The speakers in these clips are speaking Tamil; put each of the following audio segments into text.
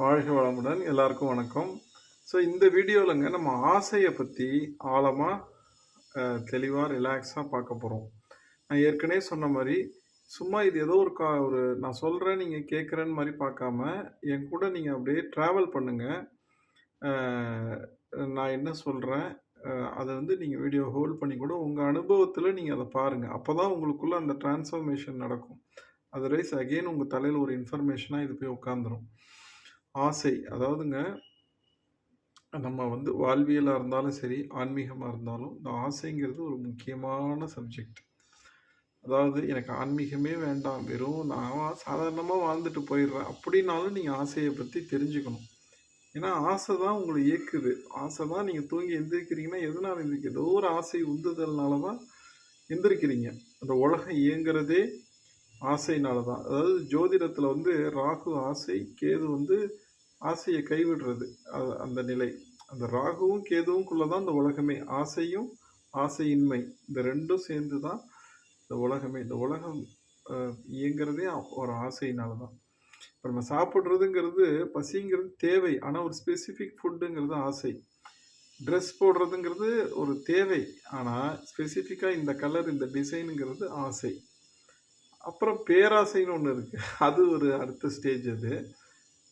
வாழ்க வளமுடன் எல்லாருக்கும் வணக்கம். ஸோ இந்த வீடியோவிலங்க நம்ம ஆசையை பற்றி ஆழமாக தெளிவாக ரிலாக்ஸாக பார்க்க போகிறோம் நான் ஏற்கனவே சொன்ன மாதிரி சும்மா இது ஏதோ ஒரு கா ஒரு நான் சொல்கிறேன் நீங்கள் கேட்குறேன்னு மாதிரி பார்க்காம என் கூட நீங்கள் அப்படியே ட்ராவல் பண்ணுங்கள் நான் என்ன சொல்கிறேன் அதை வந்து நீங்கள் வீடியோ ஹோல்ட் பண்ணி கூட உங்கள் அனுபவத்தில் நீங்கள் அதை பாருங்கள் அப்போ தான் உங்களுக்குள்ளே அந்த டிரான்ஸ்ஃபர்மேஷன் நடக்கும். அதர்வைஸ் அகெயின் உங்கள் தலையில் ஒரு இன்ஃபர்மேஷனாக இது போய் உட்காந்துரும் ஆசை. அதாவதுங்க நம்ம வந்து வாழ்வியலாக இருந்தாலும் சரி ஆன்மீகமாக இருந்தாலும் இந்த ஆசைங்கிறது ஒரு முக்கியமான சப்ஜெக்ட் அதாவது எனக்கு ஆன்மீகமே வேண்டாம். வெறும் நான் சாதாரணமாக வாழ்ந்துட்டு போயிடுறேன். அப்படின்னாலும் நீங்கள் ஆசையை பற்றி தெரிஞ்சுக்கணும். ஏன்னா ஆசை தான் உங்களை இயக்குது. ஆசை தான் நீங்கள் தூங்கி எந்திரிக்கிறீங்கன்னா எதனால் எந்திரிக்க ஏதோ ஒரு ஆசை உந்துதல்னால தான் எந்திரிக்கிறீங்க. அந்த உலகம் இயங்குறதே ஆசைனால தான் அதாவது ஜோதிடத்தில் வந்து ராகு ஆசை கேது வந்து ஆசையை கைவிடுறது. அது அந்த நிலை. அந்த ராகுவும் கேதுவுக்குள்ளே தான் இந்த உலகமே. ஆசையும் ஆசையின்மை. இந்த ரெண்டும் சேர்ந்து தான் இந்த உலகமே. இந்த உலகம் இயங்கிறதே ஒரு ஆசையினால தான் இப்போ நம்ம சாப்பிட்றதுங்கிறது பசிங்கிறது தேவை. ஆனால் ஒரு ஸ்பெசிஃபிக் ஃபுட்டுங்கிறது ஆசை. ட்ரெஸ் போடுறதுங்கிறது ஒரு தேவை. ஆனால் ஸ்பெசிஃபிக்காக இந்த கலர் இந்த டிசைனுங்கிறது ஆசை. அப்புறம் பேராசைன்னு ஒன்று இருக்குது அது ஒரு அடுத்த ஸ்டேஜ் அது.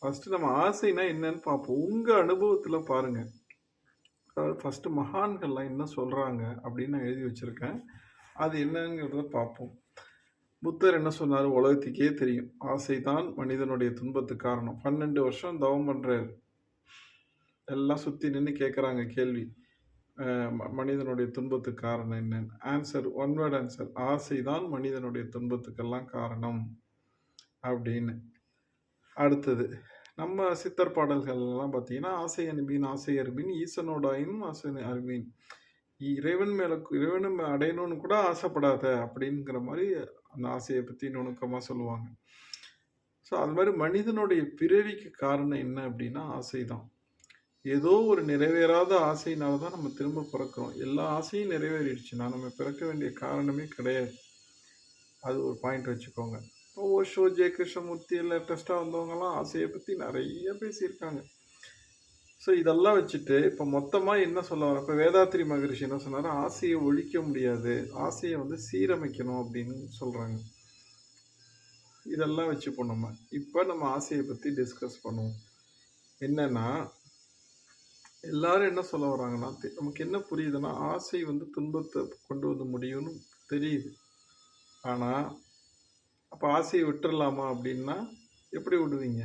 ஃபஸ்ட்டு நம்ம ஆசைனா என்னன்னு பார்ப்போம். உங்கள் அனுபவத்தில் பாருங்கள் அதாவது ஃபஸ்ட்டு மகான்கள்லாம் என்ன சொல்கிறாங்க அப்படின்னு நான் எழுதி வச்சுருக்கேன். அது என்னங்கிறத பார்ப்போம். புத்தர் என்ன சொன்னார்? உலகத்துக்கே தெரியும். ஆசை தான் மனிதனுடைய துன்பத்துக்கு காரணம். பன்னெண்டு வருஷம் தவம் பண்ணுறாரு எல்லாம் சுற்றி நின்று கேட்குறாங்க கேள்வி. மனிதனுடைய துன்பத்துக்கு காரணம் என்னன்னு? ஆன்சர் ஒன் வேர்ட் ஆன்சர் ஆசை தான் மனிதனுடைய துன்பத்துக்கெல்லாம் காரணம் அப்படின்னு. அடுத்தது நம்ம சித்தர் பாடல்கள் எல்லாம் பார்த்தீங்கன்னா ஆசை அனுபீன் ஆசை அருபின் ஈசனோடாயினும் ஆசை அருபீன் இறைவன் மேலே இறைவனும் மே- அடையணும்னு கூட ஆசைப்படாத அப்படிங்கிற மாதிரி அந்த ஆசையை பற்றி நுணுக்கமாக சொல்லுவாங்க. ஸோ அது மாதிரி மனிதனுடைய பிறவிக்கு காரணம் என்ன அப்படின்னா ஆசை தான் ஏதோ ஒரு நிறைவேறாத ஆசையினால தான் நம்ம திரும்ப பிறக்கிறோம். எல்லா ஆசையும் நிறைவேறிடுச்சுன்னா நம்ம பிறக்க வேண்டிய காரணமே கிடையாது. அது ஒரு பாயிண்ட் வச்சுக்கோங்க. இப்போ ஓஷோ ஜெய கிருஷ்ணமூர்த்தி லேட்டஸ்ட்டாக வந்தவங்கலாம் ஆசையை பற்றி நிறைய பேசியிருக்காங்க. ஸோ இதெல்லாம் வச்சுட்டு இப்போ மொத்தமாக என்ன சொல்ல வர இப்போ வேதாத்திரி மகரிஷி என்ன சொன்னார்? ஆசையை ஒழிக்க முடியாது. ஆசையை வந்து சீரமைக்கணும் அப்படின்னு சொல்கிறாங்க இதெல்லாம் வச்சுப்போம் நம்ம. இப்போ நம்ம ஆசையை பற்றி டிஸ்கஸ் பண்ணுவோம். என்னென்னா எல்லாரும் என்ன சொல்ல வராங்கன்னா நமக்கு என்ன புரியுதுன்னா ஆசை வந்து துன்பத்தை கொண்டு வந்து முடியும்னு தெரியுது. ஆனால் அப்போ ஆசையை விட்டுறலாமா அப்படின்னா எப்படி விடுவீங்க?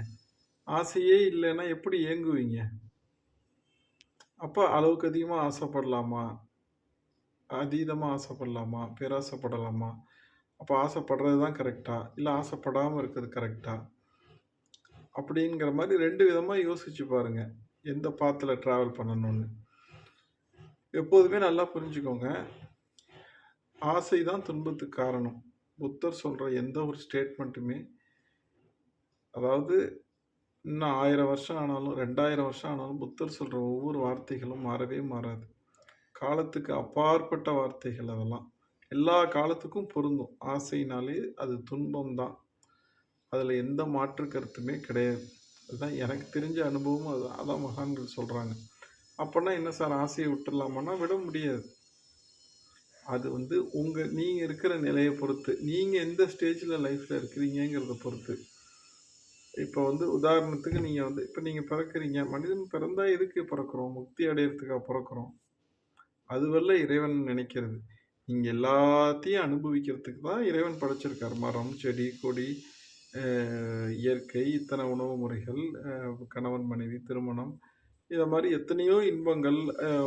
ஆசையே இல்லைன்னா எப்படி இயங்குவீங்க? அப்போ அளவுக்கு அதிகமாக ஆசைப்படலாமா? அதீதமாக ஆசைப்படலாமா? பேராசைப்படலாமா? அப்போ ஆசைப்படுறது தான் கரெக்டா? இல்லை ஆசைப்படாமல் இருக்கிறது கரெக்டா? அப்படிங்கிற மாதிரி ரெண்டு விதமாக யோசிச்சு பாருங்கள் எந்த பாத்தில் ட்ராவல் பண்ணணும்னு. எப்போதுமே நல்லா புரிஞ்சுக்கோங்க. ஆசை தான் துன்பத்துக்கு காரணம். புத்தர் சொல்கிற எந்த ஒரு ஸ்டேட்மெண்ட்டுமே அதாவது இன்னும் ஆயிரம் வருஷம் ஆனாலும் ரெண்டாயிரம் வருஷம் ஆனாலும் புத்தர் சொல்கிற ஒவ்வொரு வார்த்தைகளும் மாறவே மாறாது. காலத்துக்கு அப்பாற்பட்ட வார்த்தைகள் அதெல்லாம். எல்லா காலத்துக்கும் பொருந்தும். ஆசைனாலே அது துன்பம் தான் அதில் எந்த மாற்று கருத்துமே கிடையாது. அதுதான் எனக்கு தெரிஞ்ச அனுபவமும் அது அதான் மகான்கள் சொல்கிறாங்க அப்போனா என்ன சார் ஆசையை விட்டுடலாமான்னா விட முடியாது. அது வந்து உங்கள் நீங்கள் இருக்கிற நிலையை பொறுத்து நீங்கள் எந்த ஸ்டேஜில் லைஃப்பில் இருக்கிறீங்கிறத பொறுத்து. இப்போ வந்து உதாரணத்துக்கு நீங்கள் வந்து இப்போ நீங்கள் பிறக்கிறீங்க மனிதன் பிறந்தா எதுக்கு பிறக்கிறோம்? முக்தி அடையிறதுக்காக பிறக்கிறோம். அதுவல்ல இறைவன் நினைக்கிறது. நீங்கள் எல்லாத்தையும் அனுபவிக்கிறதுக்கு தான் இறைவன் படைச்சிருக்கார். மரம் செடி கொடி இயற்கை இத்தனை உணவு முறைகள் கணவன் மனைவி திருமணம் இதை மாதிரி எத்தனையோ இன்பங்கள்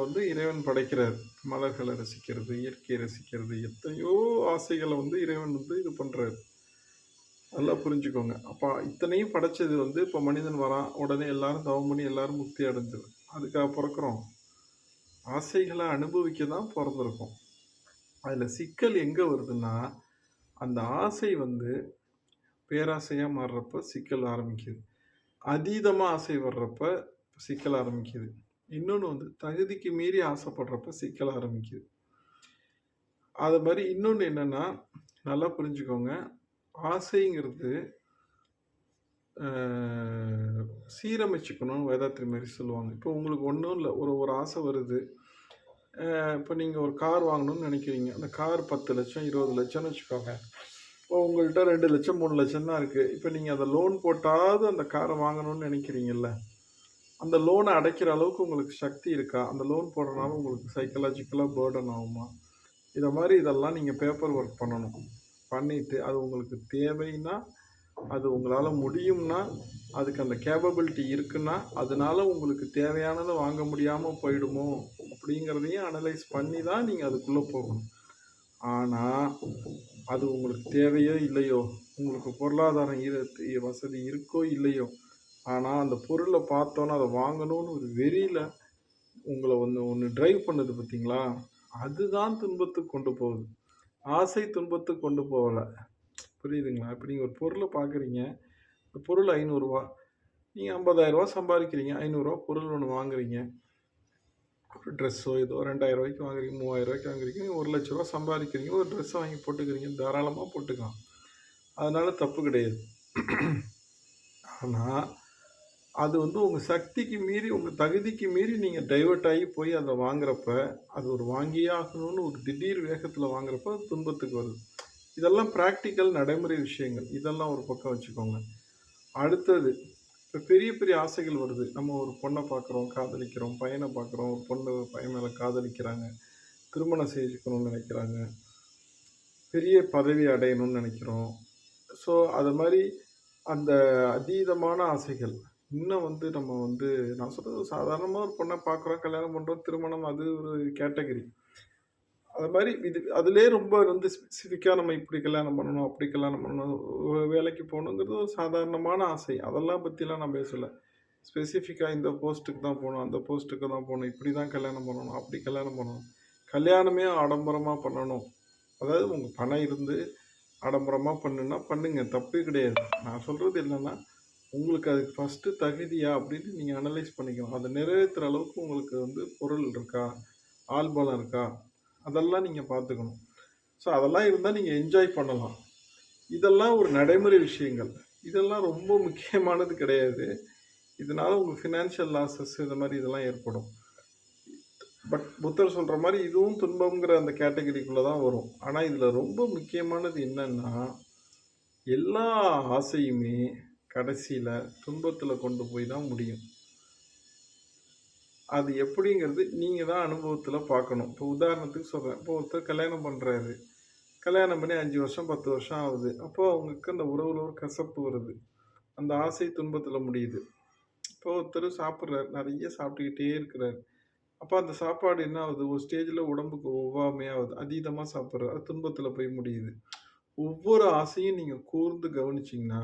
வந்து இறைவன் படைக்கிறார். மலர்களை ரசிக்கிறது இயற்கையை ரசிக்கிறது எத்தனையோ ஆசைகளை வந்து இறைவன் வந்து இது பண்ணுறாரு நல்லா புரிஞ்சுக்கோங்க. அப்போ இத்தனையும் படைச்சது வந்து இப்போ மனிதன் வரான் உடனே எல்லாரும் தவம் பண்ணி எல்லாரும் முக்தி அடைஞ்சது அதுக்காக பிறக்கிறோம். ஆசைகளை அனுபவிக்க தான் பிறந்திருக்கோம். அதில் சிக்கல் எங்கே வருதுன்னா அந்த ஆசை வந்து பேராசையாக மாறுறப்ப சிக்கல் ஆரம்பிக்குது அதீதமாக ஆசை வர்றப்ப சிக்கல் ஆரம்பிக்குது இன்னொன்று வந்து தகுதிக்கு மீறி ஆசைப்படுறப்ப சிக்கல் ஆரம்பிக்குது அது மாதிரி இன்னொன்று என்னென்னா நல்லா புரிஞ்சுக்கோங்க ஆசைங்கிறது அ சீரமைச்சுக்கணும்னு வேதாத்திரி மாதிரி சொல்லுவாங்க. இப்போ உங்களுக்கு ஒன்றும் இல்லை ஒரு ஒரு ஆசை வருது. இப்போ நீங்கள் ஒரு கார் வாங்கணும்னு நினைக்கிறீங்க அந்த கார் பத்து லட்சம் இருபது லட்சம்னு வச்சுக்கோங்க. இப்போ உங்கள்கிட்ட ரெண்டு லட்சம் மூணு லட்சம் தான் இருக்குது இப்போ நீங்கள் அந்த லோன் போட்டாவது அந்த காரை வாங்கணும்னு நினைக்கிறீங்கல்ல அந்த லோனை அடைக்கிற அளவுக்கு உங்களுக்கு சக்தி இருக்கா? அந்த லோன் போடுறனால உங்களுக்கு சைக்கலாஜிக்கலாக பேர்டன் ஆகுமா? இதை மாதிரி இதெல்லாம் நீங்கள் பேப்பர் ஒர்க் பண்ணணும். பண்ணிவிட்டு அது உங்களுக்கு தேவைன்னா, அது உங்களால் முடியும்னா, அதுக்கு அந்த கேப்பபிலிட்டி இருக்குன்னா, அதனால உங்களுக்கு தேவையானதை வாங்க முடியாமல் போயிடுமோ? அப்படிங்கிறதையும் அனலைஸ் பண்ணி தான் நீங்கள் அதுக்குள்ளே போகணும். ஆனால் அது உங்களுக்கு தேவையோ இல்லையோ, உங்களுக்கு பொருளாதாரம் இரு வசதி இருக்கோ இல்லையோ, ஆனால் அந்த பொருளை பார்த்தோன்னே அதை வாங்கணும்னு ஒரு வெறியில உங்களை ஒன்று ஒன்று டிரைவ் பண்ணுது பார்த்தீங்களா? அதுதான் துன்பத்துக்கு கொண்டு போகுது. ஆசை துன்பத்துக்கு கொண்டு போகலை புரியுதுங்களா? இப்போ நீங்கள் ஒரு பொருளை பார்க்குறீங்க. பொருள் ஐநூறுரூவா நீங்கள் ஐம்பதாயிரரூவா சம்பாதிக்கிறீங்க ஐநூறுரூவா பொருள் ஒன்று வாங்குறீங்க. ஒரு ட்ரெஸ்ஸோ ஏதோ ரெண்டாயிரம் ரூபாய்க்கு வாங்குறீங்க, மூவாயிரம் ரூபாய்க்கு வாங்குறீங்க. ஒரு லட்ச ரூபா சம்பாதிக்கிறீங்க ஒரு ட்ரெஸ்ஸை வாங்கி போட்டுக்கிறீங்க. தாராளமாக போட்டுக்கலாம். அதனால் தப்பு கிடையாது. ஆனால் அது வந்து உங்கள் சக்திக்கு மீறி, உங்கள் தகுதிக்கு மீறி நீங்கள் டைவர்ட் ஆகி போய் அதை வாங்குறப்ப, அது ஒரு வாங்கியே ஆகணும்னு ஒரு திடீர் வேகத்தில் வாங்குறப்ப அது துன்பத்துக்கு வருது. இதெல்லாம் ப்ராக்டிக்கல் நடைமுறை விஷயங்கள். இதெல்லாம் ஒரு பக்கம் வச்சுக்கோங்க. அடுத்தது, இப்போ பெரிய பெரிய ஆசைகள் வருது. நம்ம ஒரு பொண்ணை பார்க்குறோம், காதலிக்கிறோம். பையனை பார்க்குறோம். ஒரு பொண்ணு பையன் மேலே காதலிக்கிறாங்க. திருமணம் செஞ்சுக்கணும்னு நினைக்கிறாங்க பெரிய பதவி அடையணும்னு நினைக்கிறோம் ஸோ, அது மாதிரி அந்த அதீதமான ஆசைகள். இன்னும் வந்து நம்ம வந்து நான் சொல்கிறது சாதாரணமாக ஒரு பொண்ணை பார்க்குறோம், கல்யாணம் பண்ணுறோம் திருமணம் அது ஒரு கேட்டகரி. அது மாதிரி இது அதுலேயே ரொம்ப வந்து ஸ்பெசிஃபிக்காக நம்ம இப்படி கல்யாணம் பண்ணணும், அப்படி கல்யாணம் பண்ணணும், வேலைக்கு போகணுங்கிறது ஒரு சாதாரணமான ஆசை. அதெல்லாம் பற்றிலாம் நான் பேசலை ஸ்பெசிஃபிக்காக இந்த போஸ்ட்டுக்கு தான் போகணும் அந்த போஸ்ட்டுக்கு தான் போகணும் இப்படி தான் கல்யாணம் பண்ணணும், அப்படி கல்யாணம் பண்ணணும். கல்யாணமே ஆடம்பரமாக பண்ணணும். அதாவது உங்கள் பணம் இருந்து ஆடம்பரமாக பண்ணுன்னா பண்ணுங்க. தப்பே கிடையாது. நான் சொல்கிறது என்னன்னா, உங்களுக்கு அதுக்கு ஃபஸ்ட்டு தகுதியா அப்படின்னு நீங்கள் அனலைஸ் பண்ணிக்கணும். அதை நிறைவேற்றுற அளவுக்கு உங்களுக்கு வந்து பொருள் இருக்கா? ஆள் பலம் இருக்கா? அதெல்லாம் நீங்கள் பார்த்துக்கணும். ஸோ, அதெல்லாம் இருந்தால் நீங்கள் என்ஜாய் பண்ணலாம். இதெல்லாம் ஒரு நடைமுறை விஷயங்கள். இதெல்லாம் ரொம்ப முக்கியமானது கிடையாது. இதனால் உங்களுக்கு ஃபினான்ஷியல் லாஸஸ் இது மாதிரி இதெல்லாம் ஏற்படும். பட் புத்தர் சொல்கிற மாதிரி இதுவும் துன்பங்கிற அந்த கேட்டகரிக்குள்ளே தான் வரும். ஆனால் இதில் ரொம்ப முக்கியமானது என்னன்னா, எல்லா ஆசையுமே கடைசியில் துன்பத்தில் கொண்டு போய் தான் முடியும். அது எப்படிங்கிறது நீங்கள் தான் அனுபவத்தில் பார்க்கணும். இப்போ உதாரணத்துக்கு சொல்கிறேன் இப்போ ஒருத்தர் கல்யாணம் பண்ணுறாரு கல்யாணம் பண்ணி அஞ்சு வருஷம், 10 வருஷம் ஆகுது. அப்போ அவங்களுக்கு அந்த உறவுல ஒரு கசப்பு வருது. அந்த ஆசை துன்பத்தில் முடியுது. இப்போ ஒருத்தர் சாப்பிட்றாரு நிறைய சாப்பிட்டுக்கிட்டே இருக்கிறார் அப்போ அந்த சாப்பாடு என்ன ஆகுது? ஒரு ஸ்டேஜில் உடம்புக்கு ஒவ்வாமையாகுது அதீதமாக சாப்பிடுறாரு. அது துன்பத்தில் போய் முடியுது. ஒவ்வொரு ஆசையும் நீங்கள் கூர்ந்து கவனிச்சிங்கன்னா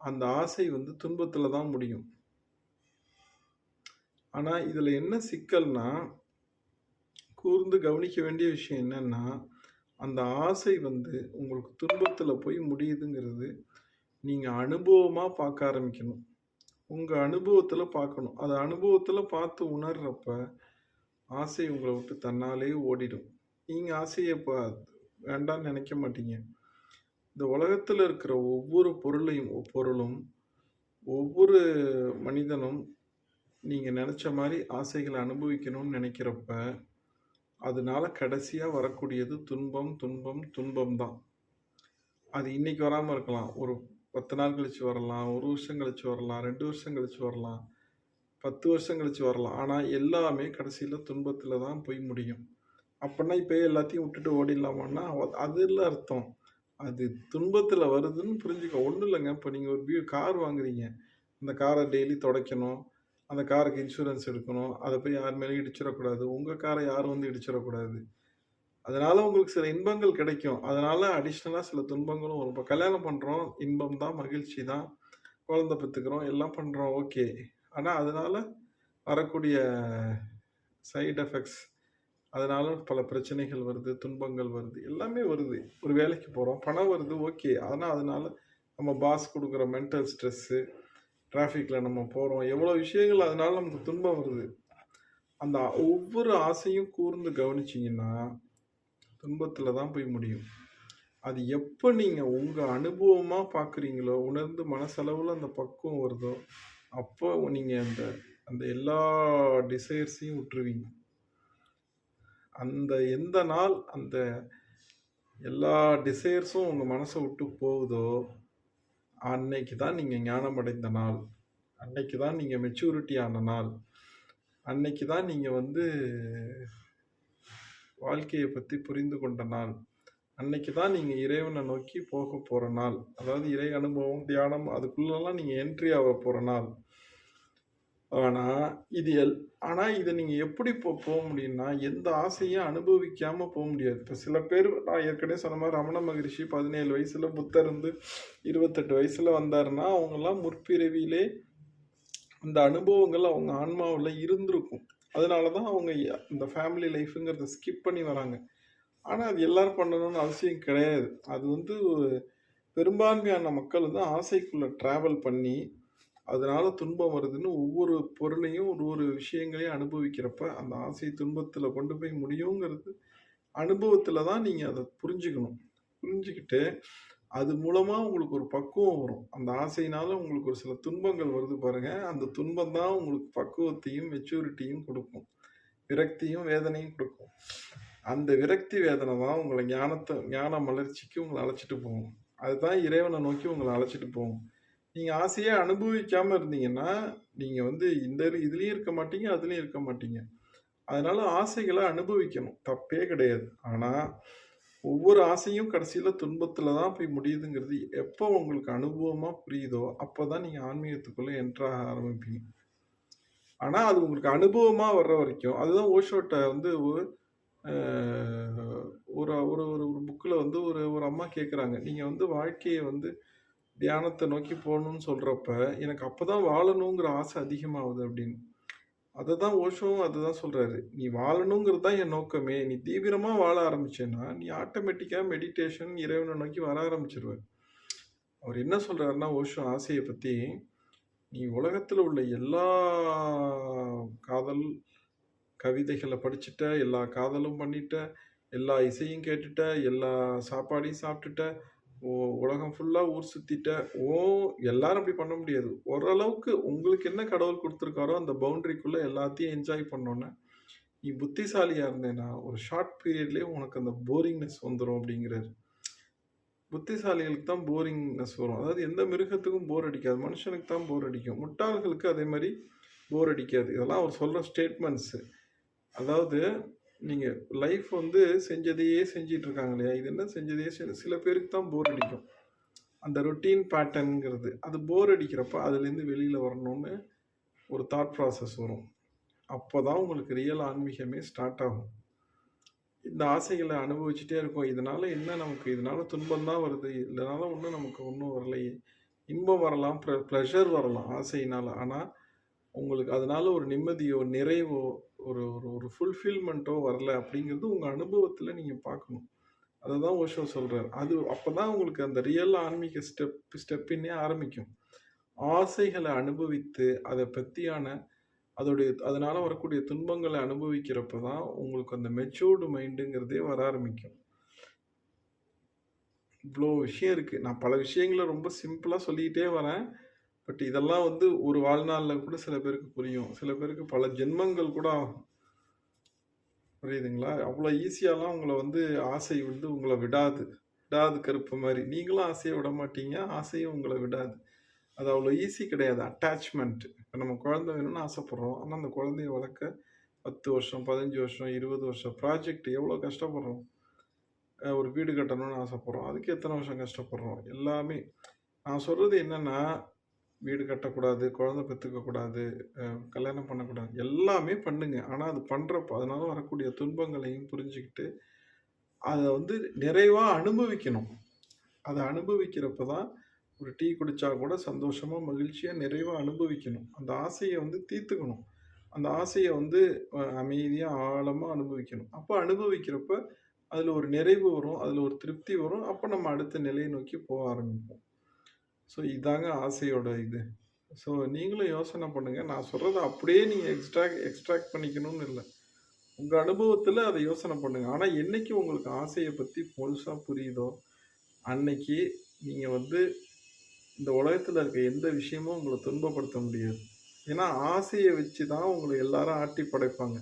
அந்த ஆசை வந்து துன்பத்தில் தான் முடியும். ஆனால் இதில் என்ன சிக்கல்னா, கூர்ந்து கவனிக்க வேண்டிய விஷயம் என்னென்னா அந்த ஆசை வந்து உங்களுக்கு துன்பத்தில் போய் முடியுதுங்கிறது, நீங்கள் அனுபவமாக பார்க்க ஆரம்பிக்கணும். உங்கள் அனுபவத்தில் பார்க்கணும். அது அனுபவத்தில் பார்த்து உணர்றப்ப, ஆசை உங்களை விட்டு தன்னாலேயே ஓடிடும். நீங்கள் ஆசையை இப்போ வேண்டான்னு நினைக்க மாட்டீங்க. இந்த உலகத்தில் இருக்கிற ஒவ்வொரு பொருளையும் பொருளும், ஒவ்வொரு மனிதனும் நீங்கள் நினச்ச மாதிரி ஆசைகளை அனுபவிக்கணும்னு நினைக்கிறப்ப அதனால கடைசியாக வரக்கூடியது துன்பம், துன்பம், துன்பம் தான். அது இன்னைக்கு வராமல் இருக்கலாம். ஒரு 10 நாள் கழித்து வரலாம். ஒரு வருஷம் கழித்து வரலாம். ரெண்டு வருஷம் கழித்து வரலாம். 10 வருஷம் கழித்து வரலாம். ஆனால் எல்லாமே கடைசியில் துன்பத்தில் தான் போய் முடியும். அப்படின்னா இப்போ எல்லாத்தையும் விட்டுட்டு ஓடிடலாமான்னா, அது இல்லை அர்த்தம். அது துன்பத்தில் வருதுன்னு புரிஞ்சுக்க. ஒன்றும் இல்லைங்க இப்போ நீங்கள் ஒரு வீ கார் வாங்குறீங்க. அந்த காரை டெய்லி துடைக்கணும் அந்த காருக்கு இன்சூரன்ஸ் எடுக்கணும். அதை போய் யார் மேலேயும் இடிச்சிடக்கூடாது உங்கள் காரை யாரும் வந்து இடிச்சிடக்கூடாது அதனால உங்களுக்கு சில இன்பங்கள் கிடைக்கும். அதனால அடிஷ்னலாக சில துன்பங்களும் வரும். இப்போ கல்யாணம் பண்ணுறோம் இன்பம் தான், மகிழ்ச்சி தான். குழந்தை பெற்றுக்கிறோம் எல்லாம் பண்ணுறோம் ஓகே. ஆனால் அதனால வரக்கூடிய சைட் எஃபெக்ட்ஸ் அதனால பல பிரச்சனைகள் வருது, துன்பங்கள் வருது. எல்லாமே வருது. ஒரு வேலைக்கு போகிறோம் பணம் வருது. ஓகே. ஆனால் அதனால நம்ம பாஸ் கொடுக்குற மென்டல் ஸ்ட்ரெஸ்ஸு, டிராஃபிக்கில் நம்ம போகிறோம் எவ்வளோ விஷயங்கள் அதனால நமக்கு துன்பம் வருது. அந்த ஒவ்வொரு ஆசையும் கூர்ந்து கவனிச்சிங்கன்னா துன்பத்தில் தான் போய் முடியும். அது எப்போ நீங்கள் உங்கள் அனுபவமாக பார்க்குறீங்களோ, உணர்ந்து மனசளவில் அந்த பக்குவம் வருதோ, அப்போ நீங்கள் அந்த அந்த எல்லா டிசைர்ஸையும் விட்டுருவீங்க. அந்த எந்த நாள் அந்த எல்லா டிசைர்ஸும் உங்கள் மனசை விட்டு போகுதோ, அன்னைக்கு தான் நீங்கள் ஞானம் அடைந்த நாள். அன்னைக்கு தான் நீங்கள் மெச்சூரிட்டி ஆன நாள். அன்னைக்கு தான் நீங்கள் வந்து வாழ்க்கையை பற்றி புரிந்து கொண்ட நாள். அன்னைக்கு தான் நீங்கள் இறைவனை நோக்கி போக போகிற நாள். அதாவது இறை அனுபவம், தியானம் அதுக்குள்ளலாம் நீங்கள் என்ட்ரி ஆக போகிற நாள். ஆனால் இது எல் ஆனால் இதை நீங்கள் எப்படி போ போக முடியும்னா, எந்த ஆசையும் அனுபவிக்காமல் போக முடியாது. இப்போ சில பேர் நான் ஏற்கனவே சொன்ன மாதிரி ரமண மகரிஷி பதினேழு வயசில் புத்தர் வந்து 28 வயசுல வந்தாருன்னா, அவங்கெல்லாம் முற்பிறவியிலே அந்த அனுபவங்கள் அவங்க ஆன்மாவில் இருந்திருக்கும். அதனால தான் அவங்க இந்த ஃபேமிலி லைஃப்புங்கிறத ஸ்கிப் பண்ணி வராங்க. ஆனால் அது எல்லோரும் பண்ணணும்னு அவசியம் கிடையாது. அது வந்து பெரும்பான்மையான மக்கள் வந்து ஆசைக்குள்ளே ட்ராவல் பண்ணி, அதனால துன்பம் வருதுன்னு ஒவ்வொரு பொருளையும், ஒரு ஒரு விஷயங்களையும் அனுபவிக்கிறப்ப, அந்த ஆசை துன்பத்தில் கொண்டு போய் முடியுங்கிறது அனுபவத்தில் தான் நீங்கள் அதை புரிஞ்சுக்கணும். புரிஞ்சுக்கிட்டு அது மூலமாக உங்களுக்கு ஒரு பக்குவம் வரும். அந்த ஆசையினால உங்களுக்கு ஒரு சில துன்பங்கள் வருது பாருங்கள் அந்த துன்பம் தான் உங்களுக்கு பக்குவத்தையும், மெச்சூரிட்டியும் கொடுக்கும் விரக்தியும், வேதனையும் கொடுக்கும் அந்த விரக்தி வேதனை தான் உங்களை ஞானத்தை ஞான மலர்ச்சிக்கு உங்களை அழைச்சிட்டு போகும். அதுதான் இறைவனை நோக்கி உங்களை அழைச்சிட்டு போகும். நீங்க ஆசைய அனுபவிக்காம இருந்தீங்கன்னா, நீங்க வந்து இந்த இதுலயும் இருக்க மாட்டீங்க, அதுலயும் இருக்க மாட்டீங்க. அதனால ஆசைகள அனுபவிக்கணும். தப்பே கிடையாது. ஆனா, ஒவ்வொரு ஆசையும் கடைசியில துன்பத்துல தான் போய் முடியுதுங்கிறது எப்போ உங்களுக்கு அனுபவமா புரியுதோ, அப்பதான் நீங்க ஆன்மீகத்துக்குள்ள என்டர் ஆக ஆரம்பிப்பீங்க. ஆனா, அது உங்களுக்கு அனுபவமா வர்ற வரைக்கும் அதுதான் ஓஷோட்ட வந்து ஒரு அ ஒரு ஒரு ஒரு ஒரு புக்ல வந்து ஒரு ஒரு அம்மா கேட்குறாங்க. நீங்க வந்து வாழ்க்கைய வந்து தியானத்தை நோக்கி போகணும்னு சொல்கிறப்ப எனக்கு அப்போ தான் வாழணுங்கிற ஆசை அதிகமாகுது அப்படின்னு. அதை தான் ஓஷோவும் அதுதான் சொல்கிறாரு நீ வாழணுங்கிறது தான் என் நோக்கமே. நீ தீவிரமாக வாழ ஆரம்பிச்சேன்னா, நீ ஆட்டோமேட்டிக்காக மெடிடேஷன், இறைவனை நோக்கி வர ஆரம்பிச்சிருவ அவர் என்ன சொல்கிறாருன்னா ஓஷோ ஆசையை பற்றி நீ உலகத்தில் உள்ள எல்லா காதல் கவிதைகளை படிச்சுட்ட, எல்லா காதலும் பண்ணிட்ட, எல்லா இசையும் கேட்டுட்ட, எல்லா சாப்பாடையும் சாப்பிட்டுட்ட, ஓ உலகம் ஃபுல்லாக ஊர் சுற்றிட்ட ஓ எல்லாரும் அப்படி பண்ண முடியாது. ஓரளவுக்கு உங்களுக்கு என்ன கடவுள் கொடுத்துருக்காரோ அந்த பவுண்ட்ரிக்குள்ளே எல்லாத்தையும் என்ஜாய் பண்ணோன்னே நீ புத்திசாலியாக இருந்தேன்னா, ஒரு ஷார்ட் பீரியட்லேயே உனக்கு அந்த போரிங்னஸ் வந்துடும் அப்படிங்கிறாரு. புத்திசாலிகளுக்கு தான் போரிங்னஸ் வரும். அதாவது எந்த மிருகத்துக்கும் போர் அடிக்காது. மனுஷனுக்கு தான் போர் அடிக்கும். முட்டாள்களுக்கு அதே மாதிரி போர் அடிக்காது. இதெல்லாம் அவர் சொல்கிற ஸ்டேட்மெண்ட்ஸு. அதாவது நீங்கள் லைஃப் வந்து செஞ்சதையே செஞ்சுட்டு இருக்காங்க இல்லையா? இது என்ன செஞ்சதையே செ சில பேருக்கு தான் போர் அடிக்கும். அந்த ரொட்டீன் பேட்டர்னுங்கிறது அது போர் அடிக்கிறப்ப அதுலேருந்து வெளியில் வரணும்னு ஒரு தாட் ப்ராசஸ் வரும். அப்போ தான் உங்களுக்கு ரியல் ஆன்மீகமே ஸ்டார்ட் ஆகும். இந்த ஆசைகளை அனுபவிச்சுட்டே இருக்கோம். இதனால் என்ன நமக்கு இதனால துன்பம் தான் வருது. இதனால் ஒன்றும் நமக்கு ஒன்றும் வரலையே. இன்பம் வரலாம், ப்ர ப்ளஷர் வரலாம் ஆசையினால் ஆனால் உங்களுக்கு அதனால ஒரு நிம்மதியோ, நிறைவோ, ஒரு ஒரு ஒரு ஃபுல்ஃபில்மெண்ட்டோ வரல அப்படிங்கிறது உங்கள் அனுபவத்தில் நீங்கள் பார்க்கணும். அதை தான் ஓஷோ சொல்கிறார் அது அப்போ தான் உங்களுக்கு அந்த ரியல் ஆன்மீக ஸ்டெப் ஸ்டெப்பின்னே ஆரம்பிக்கும். ஆசைகளை அனுபவித்து, அதை பற்றியான அதோடைய அதனால் வரக்கூடிய துன்பங்களை அனுபவிக்கிறப்ப தான் உங்களுக்கு அந்த மெச்சூர்டு மைண்டுங்கிறதே வர ஆரம்பிக்கும். இவ்வளோ விஷயம் இருக்குது நான் பல விஷயங்களை ரொம்ப சிம்பிளாக சொல்லிக்கிட்டே வரேன். பட் இதெல்லாம் வந்து ஒரு வாழ்நாளில் கூட சில பேருக்கு புரியும். சில பேருக்கு பல ஜென்மங்கள் கூட ஆகும். புரியுதுங்களா? அவ்வளோ ஈஸியாலாம் உங்களை வந்து ஆசை வந்து உங்களை விடாது. விடாது கருப்பு மாதிரி நீங்களும் ஆசையை விட மாட்டீங்க. ஆசையும் உங்களை விடாது. அது அவ்வளோ ஈஸி கிடையாது. அட்டாச்மெண்ட் இப்போ நம்ம குழந்தை வேணும்னு ஆசைப்பட்றோம் ஆனால் அந்த குழந்தைய வளர்க்க 10 வருஷம், 15 வருஷம், 20 வருஷம் ப்ராஜெக்ட் எவ்வளோ கஷ்டப்படுறோம். ஒரு வீடு கட்டணும்னு ஆசைப்பட்றோம் அதுக்கு எத்தனை வருஷம் கஷ்டப்படுறோம். எல்லாமே. நான் சொல்கிறது என்னன்னா, வீடு கட்டக்கூடாது, குழந்தை பெற்றுக்கக்கூடாது கல்யாணம் பண்ணக்கூடாது. எல்லாமே பண்ணுங்க. ஆனால் அது பண்ணுறப்போ அதனால வரக்கூடிய துன்பங்களையும் புரிஞ்சுக்கிட்டு அதை வந்து நிறைவாக அனுபவிக்கணும். அதை அனுபவிக்கிறப்ப தான் ஒரு டீ குடித்தா கூட சந்தோஷமாக மகிழ்ச்சியாக நிறைவாக அனுபவிக்கணும். அந்த ஆசையை வந்து தீர்த்துக்கணும். அந்த ஆசையை வந்து அமைதியாக ஆழமாக அனுபவிக்கணும். அப்போ அனுபவிக்கிறப்ப, அதில் ஒரு நிறைவு வரும். அதில் ஒரு திருப்தி வரும். அப்போ நம்ம அடுத்த நிலையை நோக்கி போக ஆரம்பிப்போம். ஸோ இதாங்க ஆசையோட இது. ஸோ நீங்களும் யோசனை பண்ணுங்கள் நான் சொல்கிறத அப்படியே நீங்கள் எக்ஸ்ட்ராக்ட் எக்ஸ்ட்ராக்ட் பண்ணிக்கணும்னு இல்லை உங்கள் அனுபவத்தில் அதை யோசனை பண்ணுங்கள் ஆனால் என்னைக்கு உங்களுக்கு ஆசையை பற்றி முழுசாக புரியுதோ, அன்னைக்கு நீங்கள் வந்து இந்த உலகத்தில் இருக்க எந்த விஷயமும் உங்களை துன்பப்படுத்த முடியாது. ஏன்னா, ஆசையை வச்சு தான் உங்களை எல்லாரும் ஆட்டி படைப்பாங்க.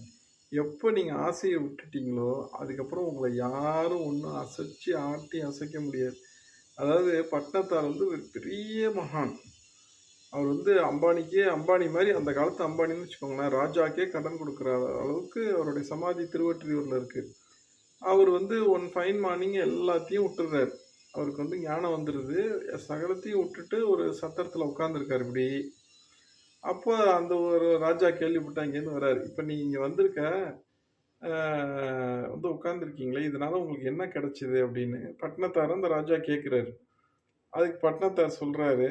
எப்போ நீங்கள் ஆசையை விட்டுட்டீங்களோ, அதுக்கப்புறம் உங்களை யாரும் ஒன்றும் அசைச்சு ஆட்டி அசைக்க முடியாது. அதாவது பட்னத்தார் வந்து ஒரு பெரிய மகான். அவர் வந்து அம்பானிக்கே அம்பானி மாதிரி அந்த காலத்து அம்பானின்னு வச்சுக்கோங்களேன். ராஜாக்கே கடன் கொடுக்குற அளவுக்கு அவருடைய சமாதி திருவற்றியூரில் இருக்குது அவர் வந்து ஒன் ஃபைன் மார்னிங் எல்லாத்தையும் விட்டுர்றாரு. அவருக்கு வந்து ஞானம் வந்துடுது சகலத்தையும் விட்டுட்டு ஒரு சத்திரத்தில் உட்காந்துருக்காரு இப்படி. அப்போ அந்த ஒரு ராஜா கேள்விப்பட்டேன் அங்கேருந்து வராரு. இப்போ நீ இங்கே வந்திருக்க, வந்து உட்காந்துருக்கீங்களே இதனால் உங்களுக்கு என்ன கிடச்சிது அப்படின்னு பட்னத்தார் அந்த ராஜா கேட்குறாரு அதுக்கு பட்னத்தார் சொல்கிறாரு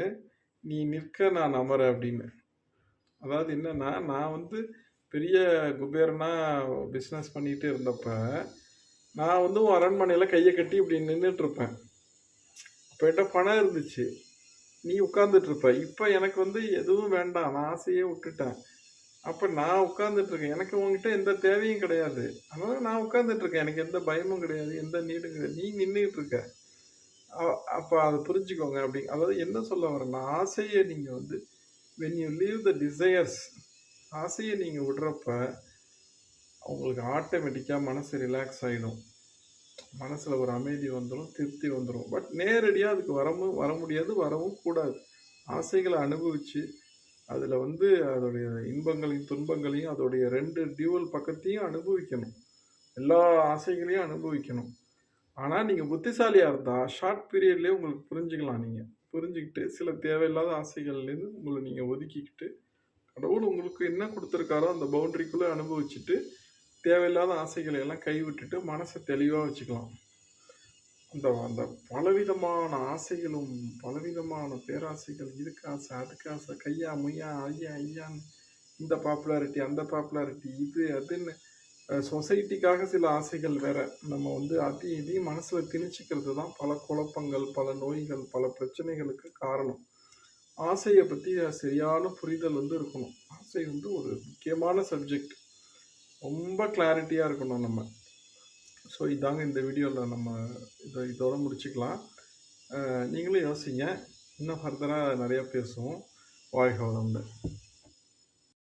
"நீ நிற்க நான் அமர" அப்படின்னு. அதாவது என்னென்னா நான் வந்து பெரிய குபேரனாக பிஸ்னஸ் பண்ணிகிட்டு இருந்தப்ப, நான் வந்து உன் அரண்மனையில் கையை கட்டி இப்படி நின்றுட்டுருப்பேன் இருப்பேன். அப்ப பணம் இருந்துச்சு. நீ உட்கார்ந்துட்டு இருப்ப. எனக்கு வந்து எதுவும் வேண்டாம். நான் ஆசையே விட்டுட்டேன். அப்போ நான் உட்கார்ந்துட்டு இருக்கேன். எனக்கு உங்ககிட்ட எந்த தேவையும் கிடையாது. அதனால நான் உட்கார்ந்துட்டு இருக்கேன். எனக்கு எந்த பயமும் கிடையாது. எந்த நீடும் கிடையாது. நீ நின்றுக்கிட்டு இருக்க. அப்போ அதை புரிஞ்சுக்கோங்க அப்படி. அதாவது என்ன சொல்ல வரேன்னா, ஆசையை நீங்கள் வந்து when you leave the desires ஆசையை நீங்கள் விடுறப்ப, உங்களுக்கு ஆட்டோமேட்டிக்காக மனசு ரிலாக்ஸ் ஆகிடும் மனசில் ஒரு அமைதி வந்துடும் திருப்தி வந்துடும் பட் நேரடியாக அதுக்கு வரவும் வர முடியாது, வரவும் கூடாது. ஆசைகளை அனுபவித்து அதில் வந்து அதோடைய இன்பங்களையும், துன்பங்களையும் அதோடைய ரெண்டு டியூவல் பக்கத்தையும் அனுபவிக்கணும். எல்லா ஆசைகளையும் அனுபவிக்கணும். ஆனால் நீங்கள் புத்திசாலியாக இருந்தால் ஷார்ட் பீரியட்லேயே உங்களுக்கு புரிஞ்சுக்கலாம் நீங்கள் புரிஞ்சுக்கிட்டு சில தேவையில்லாத ஆசைகள்லேருந்து உங்களை நீங்கள் ஒதுக்கிக்கிட்டு, கடவுள் உங்களுக்கு என்ன கொடுத்துருக்காரோ அந்த பவுண்டரிக்குள்ளே அனுபவிச்சுட்டு, தேவையில்லாத ஆசைகளை எல்லாம் கைவிட்டுட்டு மனசை தெளிவாக வச்சுக்கலாம். அந்த அந்த பலவிதமான ஆசைகளும், பலவிதமான பேராசைகள், இதுக்கு ஆசை, அதுக்கு ஆசை, கையா, முய்யா, ஐயா, ஐயான்னு இந்த பாப்புலாரிட்டி, அந்த பாப்புலாரிட்டி, இது அதுன்னு சொசைட்டிக்காக சில ஆசைகள் வேற. நம்ம வந்து அதையும் இதையும் மனசில் திணிச்சுக்கிறது தான் பல குழப்பங்கள், பல நோய்கள், பல பிரச்சனைகளுக்கு காரணம். ஆசையை பற்றி சரியான புரிதல் வந்து இருக்கணும். ஆசை வந்து ஒரு முக்கியமான சப்ஜெக்ட். ரொம்ப கிளாரிட்டியாக இருக்கணும் நம்ம. ஸோ இதாங்க இந்த வீடியோவில் நம்ம இதை இதோட முடிச்சுக்கலாம். நீங்களும் யோசிங்க. இன்னும் ஃபர்தராக நிறையா பேசுவோம். வாழ்க வளமுடன்.